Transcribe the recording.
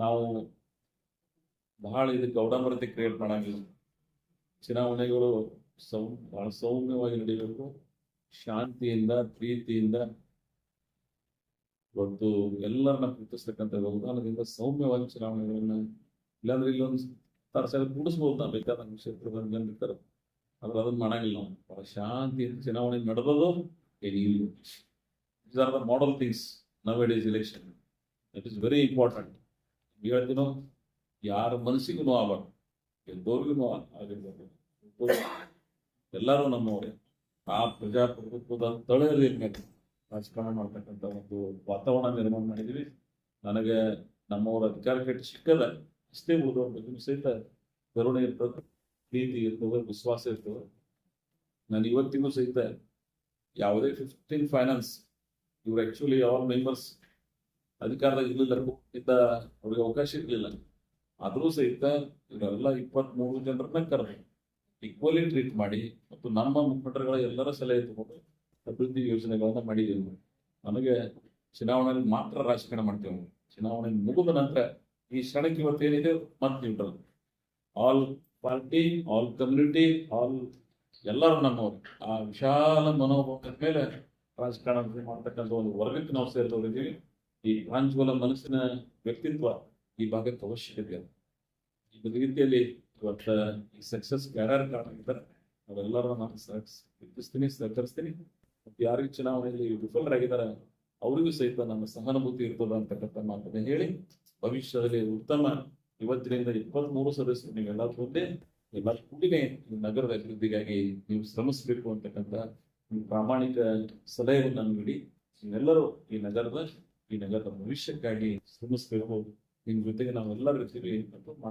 ನಾವು ಬಹಳ ಇದಕ್ಕೆ ಗೌಡಂಬರತೆ ಕ್ರಿಯೇಟ್ ಮಾಡಂಗಿಲ್ಲ. ಚುನಾವಣೆಗಳು ಸೌ, ಬಹಳ ಸೌಮ್ಯವಾಗಿ ನಡೀಬೇಕು. ಶಾಂತಿಯಿಂದ, ಪ್ರೀತಿಯಿಂದ ಒಂದು ಎಲ್ಲರನ್ನ ಪ್ರೀತಿಸ್ತಕ್ಕಂಥ ಬಹುದಾನದಿಂದ ಸೌಮ್ಯವಾಗಿ ಚುನಾವಣೆಗಳನ್ನ ಇಲ್ಲಾಂದ್ರೆ ಇಲ್ಲೊಂದು ತರಸಾಗ ಕೂಡಿಸ್ಬೋದು? ನಾವು ಬೇಕಾದ ಕ್ಷೇತ್ರದ ಜನರಿರ್ತಾರೆ ಆದ್ರೆ ಅದನ್ನ ಮಾಡಂಗಿಲ್ಲ ನಾವು ಬಹಳ ಶಾಂತಿಯಿಂದ ಚುನಾವಣೆ ನಡೆದದು ಏನಿಲ್ಲ model things now it is election that is very important ಹೇಳ್ತೀನೋ ಯಾರ ಮನಸ್ಸಿಗೂ ನೋವಾಗಬಾರ್ದು ಎದ್ದೋರ್ಗು ನೋವು ಆಗಿರ್ಬೋದು ಎಲ್ಲರೂ ನಮ್ಮವರೇ. ಆ ಪ್ರಜಾಪ್ರಭುತ್ವದ ತಳೆಯಲ್ಲಿ ರಾಜಕಾರಣ ಮಾಡ್ತಕ್ಕಂಥ ಒಂದು ವಾತಾವರಣ ನಿರ್ಮಾಣ ಮಾಡಿದೀವಿ ನನಗೆ ನಮ್ಮವರ ಅಧಿಕಾರ ಕೆಟ್ಟ ಸಿಕ್ಕದ ಅಷ್ಟೇ ಬಗ್ಗೆ ಸಹಿತ ಕರುಣೆ ಇರ್ತದೆ, ಪ್ರೀತಿ ಇರ್ತದೆ, ವಿಶ್ವಾಸ ಇರ್ತದೆ. ನಾನು ಇವತ್ತಿಗೂ ಸಹಿತ ಯಾವುದೇ ಫಿಫ್ಟೀನ್ ಫೈನಾನ್ಸ್ ಇವ್ರು ಆ್ಯಕ್ಚುಲಿ ಆಲ್ ಮೆಂಬರ್ಸ್ ಅಧಿಕಾರದಾಗ ಇರಲಿಲ್ಲ ಅವ್ರಿಗೆ ಅವಕಾಶ ಇರಲಿಲ್ಲ. ಆದರೂ ಸಹಿತ ಇವರೆಲ್ಲ ಇಪ್ಪತ್ಮೂರು ಜನರನ್ನ ಕರೆದು ಈಕ್ವಲಿ ಟ್ರೀಟ್ ಮಾಡಿ ಮತ್ತು ನಮ್ಮ ಮುಖಂಡರುಗಳ ಎಲ್ಲರ ಸಲಹೆ ತಗೊಂಡು ಅಭಿವೃದ್ಧಿ ಯೋಜನೆಗಳನ್ನ ಮಾಡಿದ್ದೇವೆ. ನನಗೆ ಚುನಾವಣೆಯಲ್ಲಿ ಮಾತ್ರ ರಾಜಕಾರಣ ಮಾಡ್ತೇವೆ. ನಾವು. ಚುನಾವಣೆ ಮುಗಿದ ನಂತರ ಈ ಕ್ಷಣಕ್ಕೆ ಇವತ್ತೇನಿದೆ ಮತ್ತೆ neutral all party all community all ಎಲ್ಲರೂ ನಮ್ಮವರು. ಆ ವಿಶಾಲ ಮನೋಭಾವದ ಮೇಲೆ ರಾಜಕಾರಣ ಮಾಡ್ತಕ್ಕಂಥ ಒಂದು ವರ್ಗಕ್ಕೆ ನಾವು ಸೇರಿದವರಿದ್ದೀವಿ. ಈ ಪ್ರಾಂಜೋಲ ಮನಸ್ಸಿನ ವ್ಯಕ್ತಿತ್ವ ಈ ಭಾಗಕ್ಕೆ ಅವಶ್ಯಕತೆ ಇದೆ ಈ ರೀತಿಯಲ್ಲಿ ಇವತ್ತ ಈ ಸಕ್ಸಸ್ ಯಾರ್ಯಾರು ಕಾರಣ ಇದ್ದಾರೆ ಅವರೆಲ್ಲರೂ ನಾನು ಸಹಕರಿಸ್ತೀನಿ ಸಹಕರಿಸ್ತೀನಿ ಮತ್ತು ಯಾರಿಗೂ ಚುನಾವಣೆಯಲ್ಲಿ ವಿಫಲರಾಗಿದ್ದಾರೆ, ಅವರಿಗೂ ಸಹಿತ ನನ್ನ ಸಹಾನುಭೂತಿ ಇರ್ತದ ಅಂತಕ್ಕಂಥ ಮಾತನ್ನು ಹೇಳಿ, ಭವಿಷ್ಯದಲ್ಲಿ ಉತ್ತಮ ಇವತ್ತಿನಿಂದ ಇಪ್ಪತ್ತ್ ಮೂರು ಸದಸ್ಯರು ನೀವೆಲ್ಲ ಮುಂದೆ ಎಲ್ಲ ಕೂಡಿನೇ ನಗರದ ಅಭಿವೃದ್ಧಿಗಾಗಿ ನೀವು ಶ್ರಮಿಸಬೇಕು ಅಂತಕ್ಕಂಥ ಪ್ರಾಮಾಣಿಕ ಸಲಹೆಯನ್ನು ನೀಡಿ, ನೀವೆಲ್ಲರೂ ಈ ನಗರದ ಈ ನಗರದ ಭವಿಷ್ಯಕ್ಕಾಗಿ ಶ್ರಮಿಸಬೇಕು ನಿಮ್ ಜೊತೆಗೆ ನಾವೆಲ್ಲರೂ ಇರ್ತೀವಿ ಅಂತ